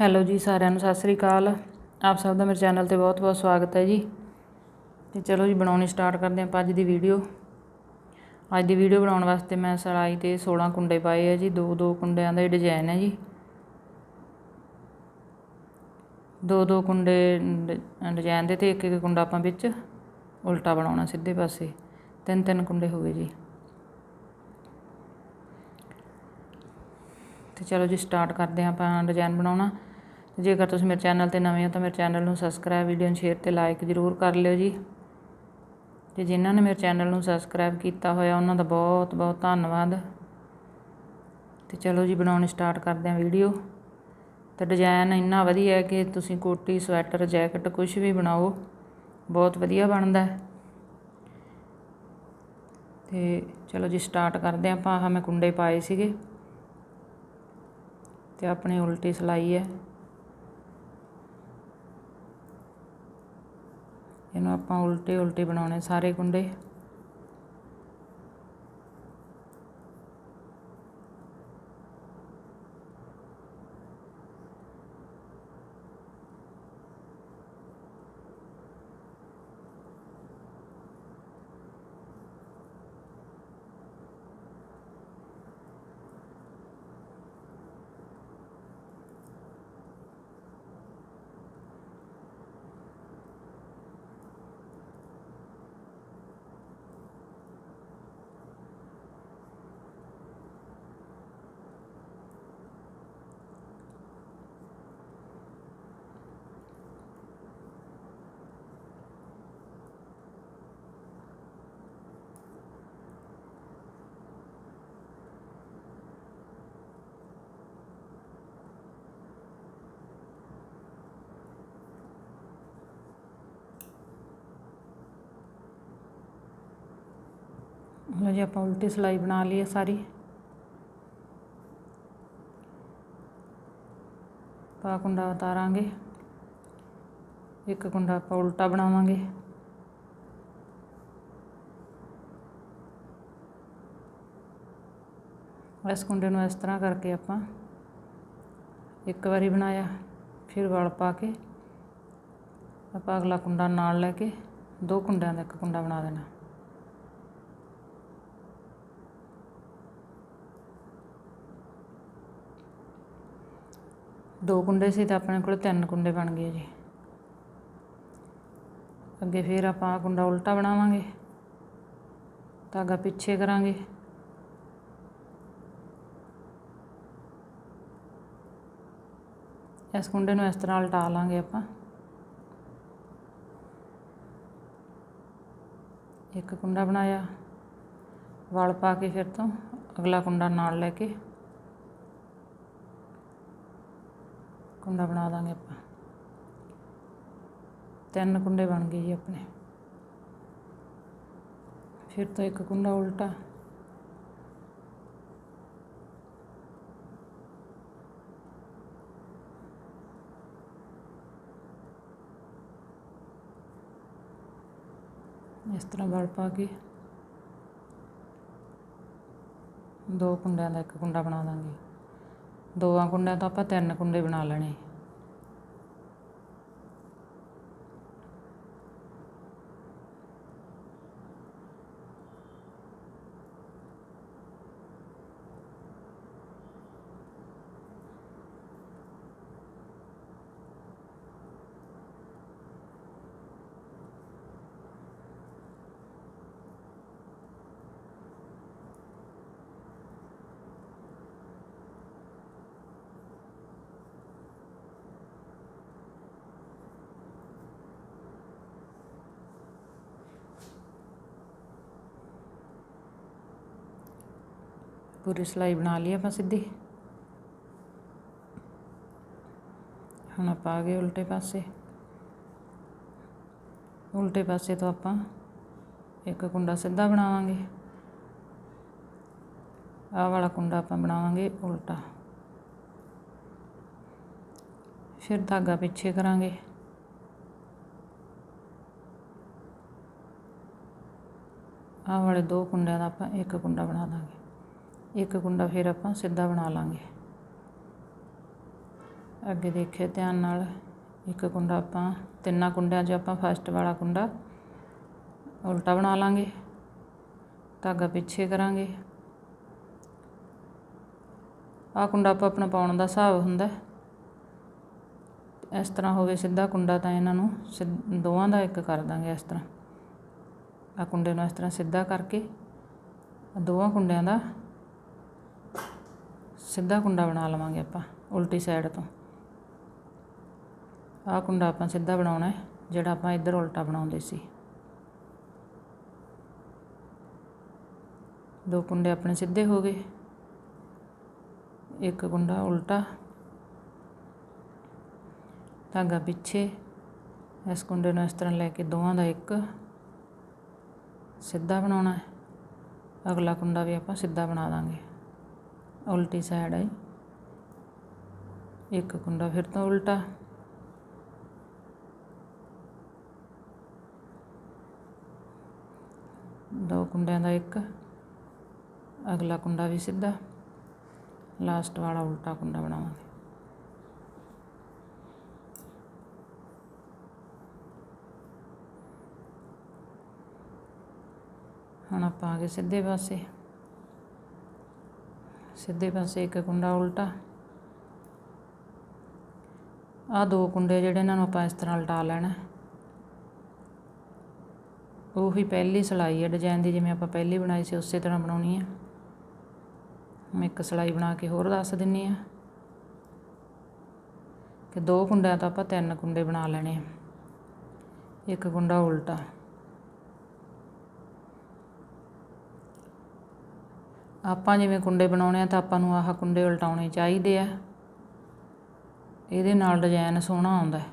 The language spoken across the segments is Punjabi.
ਹੈਲੋ ਜੀ ਸਾਰਿਆਂ ਨੂੰ, ਸਤਿ ਸ੍ਰੀ ਅਕਾਲ। ਆਪ ਸਭ ਦਾ ਮੇਰੇ ਚੈਨਲ ਤੇ ਬਹੁਤ-ਬਹੁਤ ਸਵਾਗਤ ਹੈ ਜੀ। ਤੇ ਚਲੋ ਜੀ, ਬਣਾਉਣੀ ਸਟਾਰਟ ਕਰਦੇ ਆਪਾਂ ਅੱਜ ਦੀ ਵੀਡੀਓ ਅੱਜ ਦੀ ਵੀਡੀਓ ਬਣਾਉਣ ਵਾਸਤੇ ਮੈਂ ਸਲਾਈ ਤੇ 16 ਕੁੰਡੇ ਪਾਏ ਆ ਜੀ, ਦੋ ਦੋ ਕੁੰਡਿਆਂ ਦਾ ਡਿਜ਼ਾਈਨ ਹੈ ਜੀ। ਦੋ ਦੋ ਕੁੰਡੇ ਡਿਜ਼ਾਈਨ ਦੇ ਤੇ ਇੱਕ ਇੱਕ ਕੁੰਡਾ ਆਪਾਂ ਵਿੱਚ ਉਲਟਾ ਬਣਾਉਣਾ ਸਿੱਧੇ ਪਾਸੇ। ਤਿੰਨ ਤਿੰਨ ਕੁੰਡੇ ਹੋ ਗਏ ਜੀ। ਤੇ ਚਲੋ ਜੀ ਸਟਾਰਟ ਕਰਦੇ ਹਾਂ ਆਪਾਂ ਡਿਜ਼ਾਈਨ ਬਣਾਉਣਾ। ਜੇਕਰ ਤੁਸੀਂ ਮੇਰੇ ਚੈਨਲ ਤੇ ਨਵੇਂ ਹੋ ਤਾਂ ਮੇਰੇ ਚੈਨਲ ਨੂੰ ਸਬਸਕ੍ਰਾਈਬ ਵੀਡੀਓ ਨੂੰ ਸ਼ੇਅਰ ਤੇ ਲਾਈਕ ਜ਼ਰੂਰ ਕਰ ਲਿਓ ਜੀ। ਤੇ ਜਿਨ੍ਹਾਂ ਨੇ ਮੇਰੇ ਚੈਨਲ ਨੂੰ ਸਬਸਕ੍ਰਾਈਬ ਕੀਤਾ ਹੋਇਆ, ਉਹਨਾਂ ਦਾ ਬਹੁਤ ਬਹੁਤ ਧੰਨਵਾਦ। ਤੇ ਚਲੋ ਜੀ, ਬਣਾਉਣੀ ਸਟਾਰਟ ਕਰਦੇ ਹਾਂ ਵੀਡੀਓ ਤੇ ਡਿਜ਼ਾਈਨ ਇੰਨਾ ਵਧੀਆ ਹੈ ਕਿ ਤੁਸੀਂ ਕੋਟੀ, ਸਵੈਟਰ, ਜੈਕਟ ਕੁਝ ਵੀ ਬਣਾਓ, ਬਹੁਤ ਵਧੀਆ ਬਣਦਾ ਹੈ। ਤੇ ਚਲੋ ਜੀ ਸਟਾਰਟ ਕਰਦੇ ਹਾਂ ਆਪਾਂ। ਆਹ ਮੈਂ ਕੁੰਡੇ ਪਾਏ ਸੀਗੇ। ਤੇ ਆਪਣੀ ਉਲਟੀ ਸਲਾਈ ਹੈ। ਇਹਨੂੰ ਆਪਾਂ ਉਲਟੇ ਉਲਟੇ ਬਣਾਉਣੇ ਸਾਰੇ ਕੁੰਡੇ। ਲਓ ਜੀ, ਆਪਾਂ ਉਲਟੀ ਸਿਲਾਈ ਬਣਾ ਲਈ ਹੈ ਸਾਰੀ। ਪਾ ਕੁੰਡਾ ਉਤਾਰਾਂਗੇ। ਇੱਕ ਕੁੰਡਾ ਆਪਾਂ ਉਲਟਾ ਬਣਾਵਾਂਗੇ। ਇਸ ਕੁੰਡੇ ਨੂੰ ਇਸ ਤਰ੍ਹਾਂ ਕਰਕੇ ਆਪਾਂ ਇੱਕ ਵਾਰੀ ਬਣਾਇਆ, ਫਿਰ ਵਲ ਪਾ ਕੇ ਆਪਾਂ ਅਗਲਾ ਕੁੰਡਾ ਨਾਲ ਲੈ ਕੇ ਦੋ ਕੁੰਡਿਆਂ ਦਾ ਇੱਕ ਕੁੰਡਾ ਬਣਾ ਦੇਣਾ। ਦੋ ਕੁੰਡੇ ਸੀ ਤਾਂ ਆਪਣੇ ਕੋਲ ਤਿੰਨ ਕੁੰਡੇ ਬਣ ਗਏ ਜੀ। ਅੱਗੇ ਫਿਰ ਆਪਾਂ ਕੁੰਡਾ ਉਲਟਾ ਬਣਾਵਾਂਗੇ ਧਾਗਾ ਪਿੱਛੇ ਕਰਾਂਗੇ। ਇਸ ਕੁੰਡੇ ਨੂੰ ਇਸ ਤਰ੍ਹਾਂ ਉਲਟਾ ਲਾਂਗੇ ਆਪਾਂ। ਇੱਕ ਕੁੰਡਾ ਬਣਾਇਆ, ਵਲ ਪਾ ਕੇ ਫਿਰ ਤੋਂ ਅਗਲਾ ਕੁੰਡਾ ਨਾਲ ਲੈ ਕੇ ਕੁੰਡਾ ਬਣਾ ਦਾਂਗੇ ਆਪਾਂ ਤਿੰਨ ਕੁੰਡੇ ਬਣ ਗਏ ਜੀ ਆਪਣੇ ਫਿਰ ਤੋਂ ਇੱਕ ਕੁੰਡਾ ਉਲਟਾ ਇਸ ਤਰ੍ਹਾਂ ਵਲ ਪਾ ਕੇ ਦੋ ਕੁੰਡਿਆਂ ਦਾ ਇੱਕ ਕੁੰਡਾ ਬਣਾ ਦਾਂਗੇ ਦੋਵਾਂ ਕੁੰਡਿਆਂ ਤੋਂ ਆਪਾਂ ਤਿੰਨ ਕੁੰਡੇ ਬਣਾ ਲੈਣੇ। ਪੂਰੀ ਸਿਲਾਈ ਬਣਾ ਲਈ ਆਪਾਂ ਸਿੱਧੀ। ਹੁਣ ਆਪਾਂ ਆ ਗਏ ਉਲਟੇ ਪਾਸੇ। ਉਲਟੇ ਪਾਸੇ ਤੋਂ ਆਪਾਂ ਇੱਕ ਕੁੰਡਾ ਸਿੱਧਾ ਬਣਾਵਾਂਗੇ। ਆਹ ਵਾਲਾ ਕੁੰਡਾ ਆਪਾਂ ਬਣਾਵਾਂਗੇ ਉਲਟਾ। ਫਿਰ ਧਾਗਾ ਪਿੱਛੇ ਕਰਾਂਗੇ। ਆਹ ਵਾਲੇ ਦੋ ਕੁੰਡਿਆਂ ਦਾ ਆਪਾਂ ਇੱਕ ਕੁੰਡਾ ਬਣਾ ਦਾਂਗੇ। ਇੱਕ ਕੁੰਡਾ ਫਿਰ ਆਪਾਂ ਸਿੱਧਾ ਬਣਾ ਲਾਂਗੇ। ਅੱਗੇ ਦੇਖਿਓ ਧਿਆਨ ਨਾਲ, ਇੱਕ ਕੁੰਡਾ ਆਪਾਂ, ਤਿੰਨਾਂ ਕੁੰਡਿਆਂ 'ਚ ਆਪਾਂ ਫਸਟ ਵਾਲਾ ਕੁੰਡਾ ਉਲਟਾ ਬਣਾ ਲਾਂਗੇ। ਧਾਗਾ ਪਿੱਛੇ ਕਰਾਂਗੇ। ਆਹ ਕੁੰਡਾ ਆਪਾਂ ਆਪਣਾ ਪਾਉਣ ਦਾ ਹਿਸਾਬ ਹੁੰਦਾ। ਇਸ ਤਰ੍ਹਾਂ ਹੋਵੇ ਸਿੱਧਾ ਕੁੰਡਾ ਤਾਂ ਇਹਨਾਂ ਨੂੰ ਸਿ- ਦੋਵਾਂ ਦਾ ਇੱਕ ਕਰ ਦਾਂਗੇ ਇਸ ਤਰ੍ਹਾਂ। ਆ ਕੁੰਡੇ ਨੂੰ ਇਸ ਤਰ੍ਹਾਂ ਸਿੱਧਾ ਕਰਕੇ ਦੋਵਾਂ ਕੁੰਡਿਆਂ ਦਾ ਸਿੱਧਾ ਕੁੰਡਾ ਬਣਾ ਲਵਾਂਗੇ ਆਪਾਂ, ਉਲਟੀ ਸਾਈਡ ਤੋਂ। ਆਹ ਕੁੰਡਾ ਆਪਾਂ ਸਿੱਧਾ ਬਣਾਉਣਾ ਹੈ, ਜਿਹੜਾ ਆਪਾਂ ਇੱਧਰ ਉਲਟਾ ਬਣਾਉਂਦੇ ਸੀ। ਦੋ ਕੁੰਡੇ ਆਪਣੇ ਸਿੱਧੇ ਹੋ ਗਏ। ਇੱਕ ਕੁੰਡਾ ਉਲਟਾ। ਧਾਗਾ ਪਿੱਛੇ, ਇਸ ਕੁੰਡੇ ਨੂੰ ਇਸ ਤਰ੍ਹਾਂ ਲੈ ਕੇ ਦੋਵਾਂ ਦਾ ਇੱਕ ਸਿੱਧਾ ਬਣਾਉਣਾ ਹੈ। ਅਗਲਾ ਕੁੰਡਾ ਵੀ ਆਪਾਂ ਸਿੱਧਾ ਬਣਾ ਦਾਂਗੇ। ਉਲਟੀ ਸਾਈਡ ਆਈ। ਇੱਕ ਕੁੰਡਾ ਫਿਰ ਤੋਂ ਉਲਟਾ। ਦੋ ਕੁੰਡਿਆਂ ਦਾ ਇੱਕ, ਅਗਲਾ ਕੁੰਡਾ ਵੀ ਸਿੱਧਾ। ਲਾਸਟ ਵਾਲਾ ਉਲਟਾ ਕੁੰਡਾ ਬਣਾਵਾਂਗੇ। ਹੁਣ ਆਪਾਂ ਆ ਗਏ ਸਿੱਧੇ ਪਾਸੇ। ਸਿੱਧੇ ਪਾਸੇ ਇੱਕ ਕੁੰਡਾ ਉਲਟਾ। ਆ ਦੋ ਕੁੰਡੇ ਜਿਹੜੇ ਇਹਨਾਂ ਨੂੰ ਆਪਾਂ ਇਸ ਤਰ੍ਹਾਂ ਉਲਟਾ ਲੈਣਾ। ਉਹੀ ਪਹਿਲੀ ਸਿਲਾਈ ਹੈ ਡਿਜ਼ਾਈਨ ਦੀ, ਜਿਵੇਂ ਆਪਾਂ ਪਹਿਲੀ ਬਣਾਈ ਸੀ, ਉਸੇ ਤਰ੍ਹਾਂ ਬਣਾਉਣੀ ਹੈ ਮੈਂ ਇੱਕ ਸਿਲਾਈ ਬਣਾ ਕੇ ਹੋਰ ਦੱਸ ਦਿੰਨੀ ਆ ਕਿ ਦੋ ਕੁੰਡਿਆਂ ਤੋਂ ਆਪਾਂ ਤਿੰਨ ਕੁੰਡੇ ਬਣਾ ਲੈਣੇ ਆ। ਇੱਕ ਕੁੰਡਾ ਉਲਟਾ। ਆਪਾਂ ਜਿਵੇਂ ਕੁੰਡੇ ਬਣਾਉਣੇ ਆ ਤਾਂ ਆਪਾਂ ਨੂੰ ਆਹ ਕੁੰਡੇ ਉਲਟਾਉਣੇ ਚਾਹੀਦੇ ਆ। ਇਹਦੇ ਨਾਲ ਡਿਜ਼ਾਈਨ ਸੋਹਣਾ ਆਉਂਦਾ ਹੈ।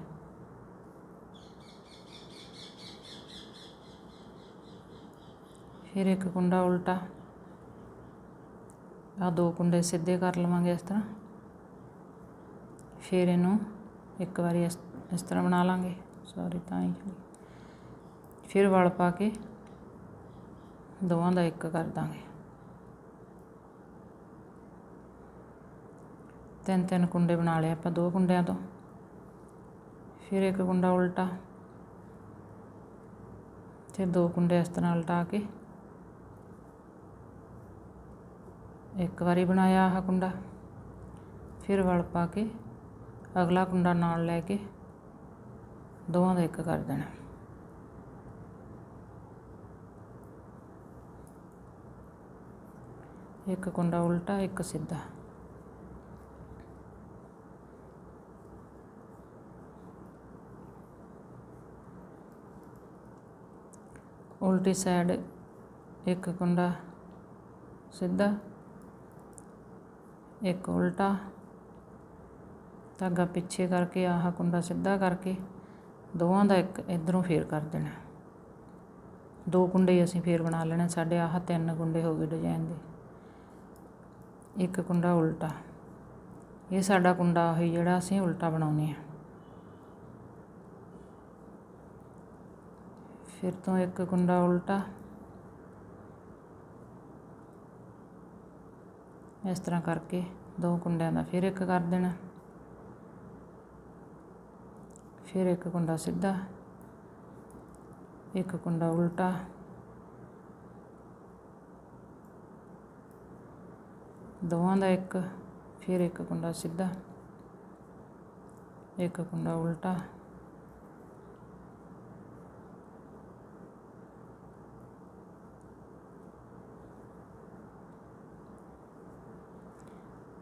ਫਿਰ ਇੱਕ ਕੁੰਡਾ ਉਲਟਾ। ਆ ਦੋ ਕੁੰਡੇ ਸਿੱਧੇ ਕਰ ਲਵਾਂਗੇ ਇਸ ਤਰ੍ਹਾਂ। ਫਿਰ ਇਹਨੂੰ ਇੱਕ ਵਾਰੀ ਇਸ ਇਸ ਤਰ੍ਹਾਂ ਬਣਾ ਲਾਂਗੇ। ਸੌਰੀ ਤਾਂ ਹੀ ਫਿਰ ਵਲ ਪਾ ਕੇ ਦੋਵਾਂ ਦਾ ਇੱਕ ਕਰ ਦਾਂਗੇ। ਤਿੰਨ ਤਿੰਨ ਕੁੰਡੇ ਬਣਾ ਲਏ ਆਪਾਂ ਦੋ ਕੁੰਡਿਆਂ ਤੋਂ। ਫਿਰ ਇੱਕ ਕੁੰਡਾ ਉਲਟਾ। ਤੇ ਦੋ ਕੁੰਡੇ ਇਸ ਤਰ੍ਹਾਂ ਉਲਟਾ ਕੇ ਇੱਕ ਵਾਰੀ ਬਣਾਇਆ ਆਹ ਕੁੰਡਾ। ਫਿਰ ਵਲ ਪਾ ਕੇ ਅਗਲਾ ਕੁੰਡਾ ਨਾਲ ਲੈ ਕੇ ਦੋਵਾਂ ਦਾ ਇੱਕ ਕਰ ਦੇਣਾ। ਇੱਕ ਕੁੰਡਾ ਉਲਟਾ, ਇੱਕ ਸਿੱਧਾ। ਉਲਟੀ ਸਾਈਡ ਇੱਕ ਕੁੰਡਾ ਸਿੱਧਾ, ਇੱਕ ਉਲਟਾ, ਧਾਗਾ ਪਿੱਛੇ ਕਰਕੇ ਆਹ ਕੁੰਡਾ ਸਿੱਧਾ ਕਰਕੇ ਦੋਵਾਂ ਦਾ ਇੱਕ ਇਧਰੋਂ ਫੇਰ ਕਰ ਦੇਣਾ। ਦੋ ਕੁੰਡੇ ਅਸੀਂ ਫੇਰ ਬਣਾ ਲੈਣੇ, ਸਾਡੇ ਆਹ ਤਿੰਨ ਕੁੰਡੇ ਹੋ ਗਏ ਡਿਜ਼ਾਈਨ ਦੇ। ਇੱਕ ਕੁੰਡਾ ਉਲਟਾ। ਇਹ ਸਾਡਾ ਕੁੰਡਾ ਉਹੀ ਜਿਹੜਾ ਅਸੀਂ ਉਲਟਾ ਬਣਾਉਨੇ ਆ ਫਿਰ ਤੋਂ ਇੱਕ ਕੁੰਡਾ ਉਲਟਾ। ਇਸ ਤਰ੍ਹਾਂ ਕਰਕੇ ਦੋ ਕੁੰਡਿਆਂ ਦਾ ਫਿਰ ਇੱਕ ਕਰ ਦੇਣਾ। ਫਿਰ ਇੱਕ ਕੁੰਡਾ ਸਿੱਧਾ, ਇੱਕ ਕੁੰਡਾ ਉਲਟਾ। ਦੋਵਾਂ ਦਾ ਇੱਕ, ਫਿਰ ਇੱਕ ਕੁੰਡਾ ਸਿੱਧਾ, ਇੱਕ ਕੁੰਡਾ ਉਲਟਾ।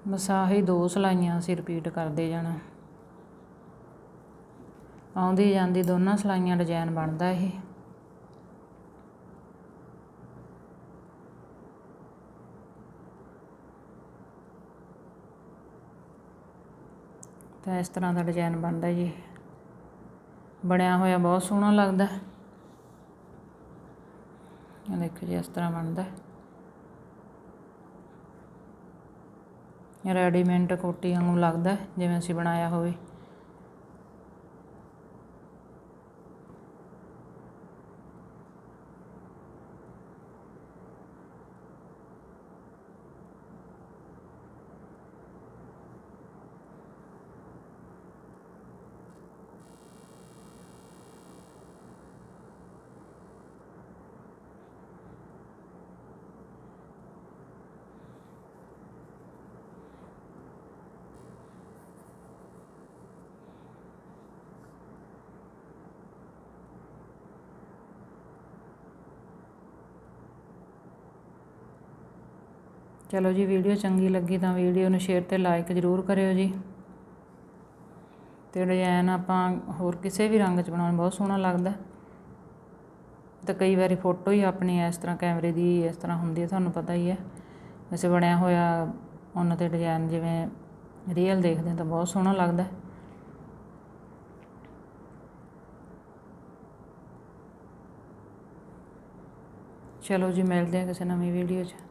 ਬਸ ਆਹੀ ਦੋ ਸਲਾਈਆਂ ਅਸੀਂ ਰਿਪੀਟ ਕਰਦੇ ਜਾਣਾ। ਆਉਂਦੀ ਜਾਂਦੀ ਦੋਨਾਂ ਸਲਾਈਆਂ ਡਿਜ਼ਾਈਨ ਬਣਦਾ ਇਹ। ਤਾਂ ਇਸ ਤਰ੍ਹਾਂ ਦਾ ਡਿਜ਼ਾਈਨ ਬਣਦਾ ਜੀ। ਬਣਿਆ ਹੋਇਆ ਬਹੁਤ ਸੋਹਣਾ ਲੱਗਦਾ। ਇਹ ਦੇਖੋ ਜੀ, ਇਸ ਤਰ੍ਹਾਂ ਬਣਦਾ। ਰੈਡੀਮੇਡ ਕੋਟੀ ਵਾਂਗੂ ਲੱਗਦਾ ਜਿਵੇਂ ਅਸੀਂ ਬਣਾਇਆ ਹੋਵੇ। ਚਲੋ ਜੀ, ਵੀਡੀਓ ਚੰਗੀ ਲੱਗੀ ਤਾਂ ਵੀਡੀਓ ਨੂੰ ਸ਼ੇਅਰ ਤੇ ਲਾਈਕ ਜ਼ਰੂਰ ਕਰਿਓ ਜੀ। ਤੇ ਡਿਜ਼ਾਈਨ ਆਪਾਂ ਹੋਰ ਕਿਸੇ ਵੀ ਰੰਗ 'ਚ ਬਣਾਉਣ, ਬਹੁਤ ਸੋਹਣਾ ਲੱਗਦਾ। ਤੇ ਕਈ ਵਾਰੀ ਫੋਟੋ ਹੀ ਆਪਣੀ ਇਸ ਤਰ੍ਹਾਂ ਕੈਮਰੇ ਦੀ ਇਸ ਤਰ੍ਹਾਂ ਹੁੰਦੀ ਹੈ ਤੁਹਾਨੂੰ ਪਤਾ ਹੀ ਹੈ ਵੈਸੇ ਬਣਿਆ ਹੋਇਆ ਉਹਨਾਂ ਤੇ ਡਿਜ਼ਾਈਨ ਜਿਵੇਂ ਰੀਅਲ ਦੇਖਦੇ ਹਾਂ ਤਾਂ ਬਹੁਤ ਸੋਹਣਾ ਲੱਗਦਾ। ਚਲੋ ਜੀ, ਮਿਲਦੇ ਹਾਂ ਕਿਸੇ ਨਵੀਂ ਵੀਡੀਓ 'ਚ।